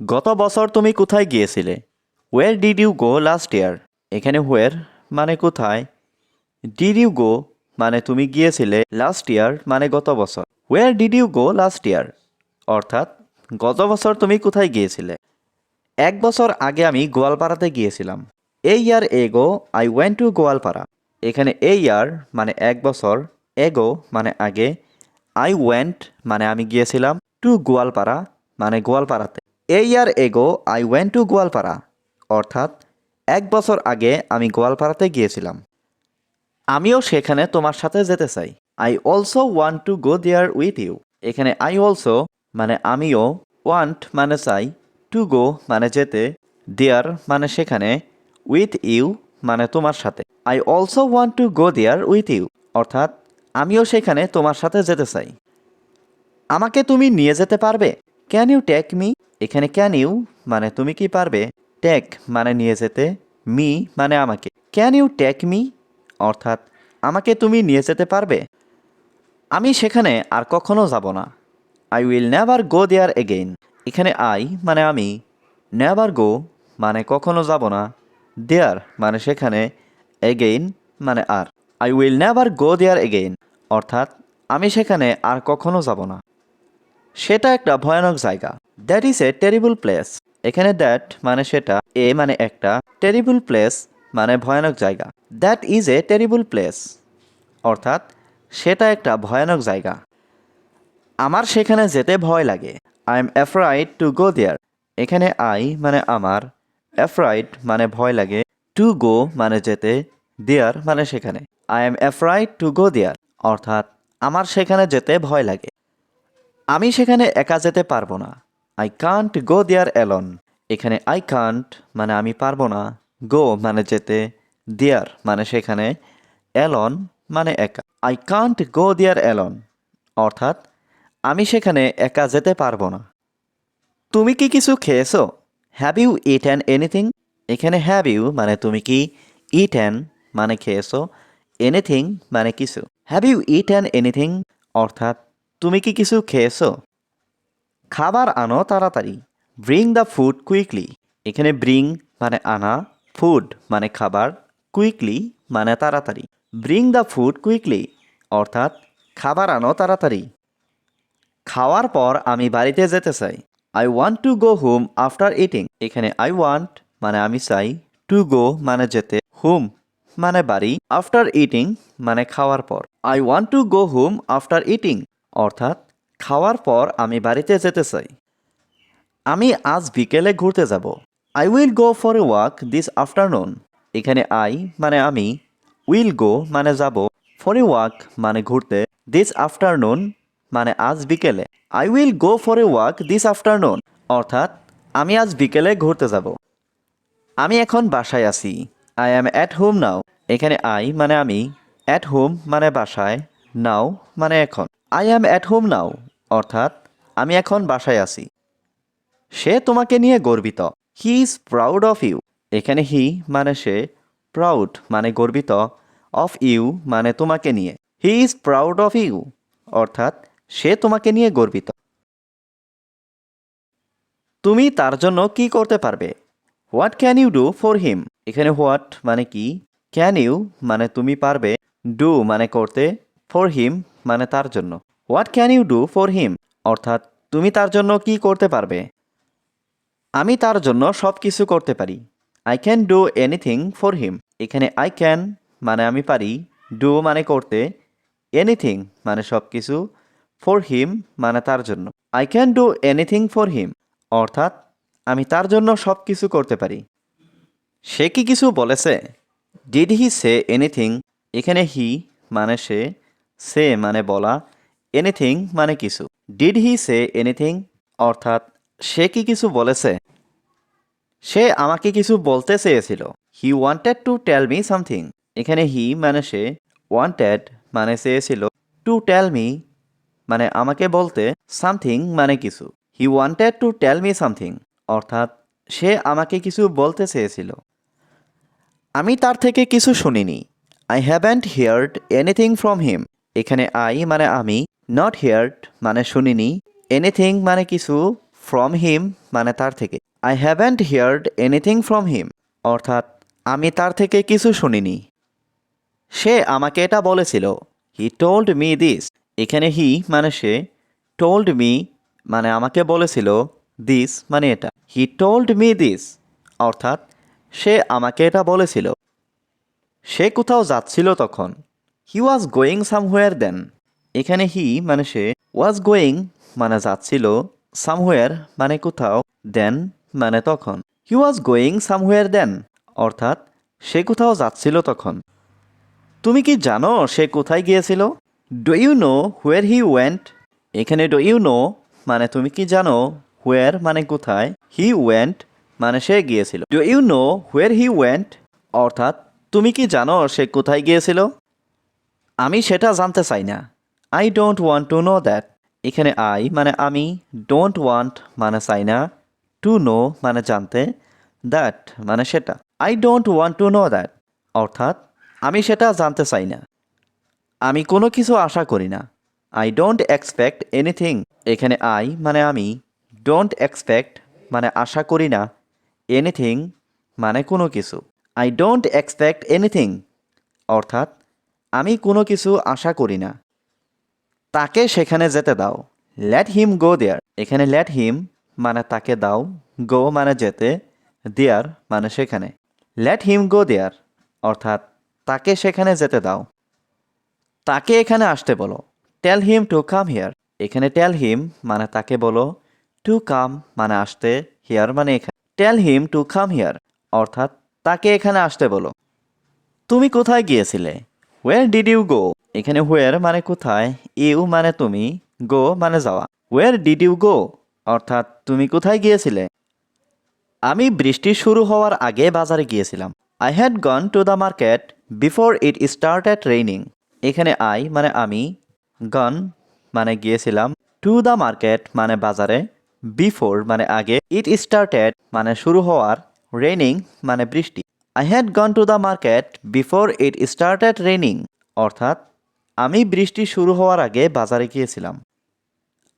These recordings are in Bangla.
গত বছর তুমি কোথায় গিয়েছিলে? Where did you go last year এখানে হোয়ার মানে কোথায়? ডিড ইউ গো মানে তুমি গিয়েছিলে লাস্ট ইয়ার মানে গত বছর। Where did you go last year অর্থাৎ গত বছর তুমি কোথায় গিয়েছিলে? এক বছর আগে আমি গোয়ালপাড়াতে গিয়েছিলাম। এই ইয়ার এগো আই ওয়েন্ট টু গোয়ালপাড়া। এখানে এই ইয়ার মানে এক বছর এগো মানে আগে আই ওয়েন্ট মানে আমি গিয়েছিলাম টু গোয়ালপাড়া মানে গোয়ালপাড়াতে। এই ইয়ার এগো আই ওয়েন্ট টু গোয়ালপাড়া। অর্থাৎ, এক বছর আগে আমি গোয়ালপাড়াতে গিয়েছিলাম। আমিও সেখানে তোমার সাথে যেতে চাই। I also want to go there with you এখানে আই অলসো মানে আমিও ওয়ান্ট মানে চাই টু গো মানে যেতে দেয়ার মানে সেখানে উইথ ইউ মানে তোমার সাথে। I also want to go there with you অর্থাৎ, আমিও সেখানে তোমার সাথে যেতে চাই। আমাকে তুমি নিয়ে যেতে পারবে? ক্যান ইউ টেক মি এখানে ক্যান ইউ মানে তুমি কি পারবে? টেক মানে নিয়ে যেতে মি মানে আমাকে। ক্যান ইউ টেক মি অর্থাৎ, আমাকে তুমি নিয়ে যেতে পারবে? আমি সেখানে আর কখনো যাব না। I will never go there again এখানে আই মানে আমি। নেভার গো মানে কখনো যাব না। দেয়ার মানে সেখানে। এগেইন মানে আর। I will never go there again অর্থাৎ, আমি সেখানে আর কখনো যাব না। সেটা একটা ভয়ানক জায়গা। That is a terrible place এখানে দ্যাট মানে সেটা, এ মানে একটা। টেরিবল প্লেস মানে ভয়ানক জায়গা। That is a terrible place অর্থাৎ, সেটা একটা ভয়ানক জায়গা। আমার সেখানে যেতে ভয় লাগে। I am afraid to go there এখানে আই মানে আমার অ্যাফ্রাইড মানে ভয় লাগে। টু গো মানে যেতে দেয়ার মানে সেখানে। I am afraid to go there অর্থাৎ, আমার সেখানে যেতে ভয় লাগে। আমি সেখানে একা যেতে পারব না। I can't go there alone এখানে আই কান্ট মানে আমি পারব না। গো মানে যেতে দেয়ার মানে সেখানে অ্যালন মানে একা। I can't go there alone অর্থাৎ, আমি সেখানে একা যেতে পারব না। তুমি কি কিছু খেয়েছো? Have you eat an anything এখানে হ্যাভ ইউ মানে তুমি কি ইট অ্যান মানে খেয়েছো? এনিথিং মানে কিছু। Have you eat an anything অর্থাৎ তুমি কি কিছু খেয়েছো? খাবার আনো তাড়াতাড়ি। ব্রিং দ্য ফুড কুইকলি এখানে ব্রিং মানে আনা ফুড মানে খাবার কুইকলি মানে তাড়াতাড়ি। ব্রিং দ্য ফুড কুইকলি অর্থাৎ খাবার আনো তাড়াতাড়ি। খাওয়ার পর আমি বাড়িতে যেতে চাই। I want to go home after eating এখানে আই ওয়ান্ট মানে আমি চাই টু গো মানে যেতে। হোম মানে বাড়ি। আফটার ইটিং মানে খাওয়ার পর। I want to go home after eating অর্থাৎ খাওয়ার পর আমি বাড়িতে যেতে চাই। আমি আজ বিকেলে ঘুরতে যাব। I will go for a walk this afternoon এখানে আই মানে আমি উইল গো মানে যাব। ফর এ ওয়াক মানে ঘুরতে। দিস আফটারনুন মানে আজ বিকেলে। I will go for a walk this afternoon অর্থাৎ আমি আজ বিকেলে ঘুরতে যাব। আমি এখন বাসায় আছি। I am at home now এখানে আই মানে আমি অ্যাট হোম মানে বাসায় নাও মানে এখন। I am at home now অর্থাৎ আমি এখন বাসায় আছি। সে তোমাকে নিয়ে গর্বিত। He is proud of you এখানে হি মানে সে প্রাউড মানে গর্বিত। অফ ইউ মানে তোমাকে নিয়ে। He is proud of you অর্থাৎ সে তোমাকে নিয়ে গর্বিত। তুমি তার জন্য কি করতে পারবে? What can you do for him এখানে হোয়াট মানে কি? ক্যান ইউ মানে তুমি পারবে। ডু মানে করতে। ফর হিম মানে তার জন্য। What can you do for him অর্থাৎ, তুমি তার জন্য কি করতে পারবে? আমি তার জন্য সব কিছু করতে পারি। I can do anything for him এখানে আই ক্যান মানে আমি পারি। ডু মানে করতে। এনিথিং মানে সব কিছু ফর হিম মানে তার জন্য। I can do anything for him অর্থাৎ, আমি তার জন্য সব কিছু করতে পারি। সে কি কিছু বলেছে? ডিড হি সে এনিথিং এখানে হি মানে সে সে মানে বলা এনিথিং মানে কিছু। ডিড হি সে এনিথিং অর্থাৎ, সে কি কিছু বলেছে? সে আমাকে কিছু বলতে চেয়েছিল। He wanted to tell me something এখানে হি মানে সে ওয়ান্টেড মানে চেয়েছিল। টু টেল মি মানে আমাকে বলতে সামথিং মানে কিছু। He wanted to tell me something অর্থাৎ, সে আমাকে কিছু বলতে চেয়েছিল। আমি তার থেকে কিছু শুনিনি। I haven't heard anything from him এখানে আই মানে আমি নট হিয়ার্ড মানে শুনিনি এনিথিং মানে কিছু ফ্রম হিম মানে তার থেকে। I haven't heard anything from him অর্থাৎ আমি তার থেকে কিছু শুনিনি। সে আমাকে এটা বলেছিল হি টোল্ড মি দিস এখানে হি মানে সে টোল্ড মি মানে আমাকে বলেছিল দিস মানে এটা। হি টোল্ড মি দিস অর্থাৎ সে আমাকে এটা বলেছিল। সে কোথাও যাচ্ছিল তখন। হি ওয়াজ গোয়িং সামহোয়ার দেন এখানে হি মানে সে ওয়াজ গোয়িং মানে যাচ্ছিল সামহোয়ার মানে কোথাও দেন মানে তখন। হি ওয়াজ গোয়িং সামহোয়ার দেন অর্থাৎ সে কোথাও যাচ্ছিল তখন। তুমি কি জানো সে কোথায় গিয়েছিল? Do you know where he went এখানে ডু ইউ নো মানে তুমি কি জানো হুয়ার মানে কোথায় হি ওয়েন্ট মানে সে গিয়েছিল। Do you know where he went অর্থাৎ তুমি কি জানো সে কোথায় গিয়েছিল? আমি সেটা জানতে চাই না। I don't want to know that এখানে আই মানে আমি ডোন্ট ওয়ান্ট মানে চাই না। টু নো মানে জানতে। দ্যাট মানে সেটা। I don't want to know that অর্থাৎ, আমি সেটা জানতে চাই না। আমি কোনো কিছু আশা করি না। আই ডোন্ট এক্সপেক্ট এনিথিং এখানে আই মানে আমি ডোন্ট এক্সপেক্ট মানে আশা করি না। এনিথিং মানে কোনো কিছু। আই ডোন্ট এক্সপেক্ট এনিথিং অর্থাৎ আমি কোনো কিছু আশা করি না। তাকে সেখানে যেতে দাও। লেট হিম গো দেয়ার এখানে লেট হিম মানে তাকে দাও গো মানে যেতে দেয়ার মানে সেখানে। লেট হিম গো দেয়ার অর্থাৎ তাকে সেখানে যেতে দাও। তাকে এখানে আসতে বলো। Tell him to come here এখানে টেল হিম মানে তাকে বলো টু কাম মানে আসতে হিয়ার মানে এখানে। Tell him to come here অর্থাৎ তাকে এখানে আসতে বলো। তুমি কোথায় গিয়েছিলে? ওয়ের ডিড ইউ গো এখানে হোয়ার মানে কোথায়? ইউ মানে তুমি? গো মানে যাওয়া। ওয়ের ডিড ইউ গো অর্থাৎ তুমি কোথায় গিয়েছিলে? আমি বৃষ্টি শুরু হওয়ার আগে বাজারে গিয়েছিলাম। I had gone to the market before it started raining এখানে আই মানে আমি গন মানে গিয়েছিলাম। টু দ্য মার্কেট মানে বাজারে। বিফোর মানে আগে। ইট স্টার্টেড মানে শুরু হওয়ার। রেইনিং মানে বৃষ্টি। I had gone to the market before it started raining অর্থাৎ, আমি বৃষ্টি শুরু হওয়ার আগে বাজারে গিয়েছিলাম।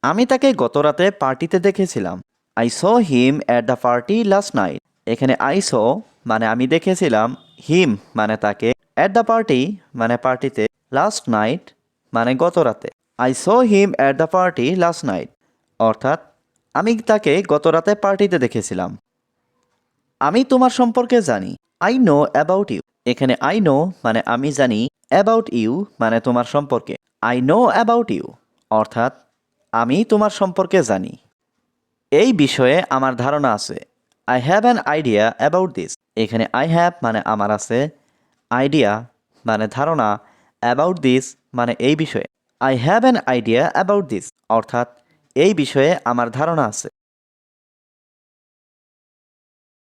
আমি তাকে গতরাতে পার্টিতে দেখেছিলাম। I saw him at the party last night এখানে আই স মানে আমি দেখেছিলাম হিম মানে তাকে। অ্যাট দ্য পার্টি মানে পার্টিতে। লাস্ট নাইট মানে গতরাতে। I saw him at the party last night অর্থাৎ, আমি তাকে গতরাতে পার্টিতে দেখেছিলাম। আমি তোমার সম্পর্কে জানি। আই নো অ্যাবাউট ইউ এখানে আই নো মানে আমি জানি অ্যাবাউট ইউ মানে তোমার সম্পর্কে। আই নো অ্যাবাউট ইউ অর্থাৎ আমি তোমার সম্পর্কে জানি। এই বিষয়ে আমার ধারণা আছে। I have an idea about this এখানে আই হ্যাভ মানে আমার আছে। আইডিয়া মানে ধারণা অ্যাবাউট দিস মানে এই বিষয়ে। I have an idea about this অর্থাৎ এই বিষয়ে আমার ধারণা আছে।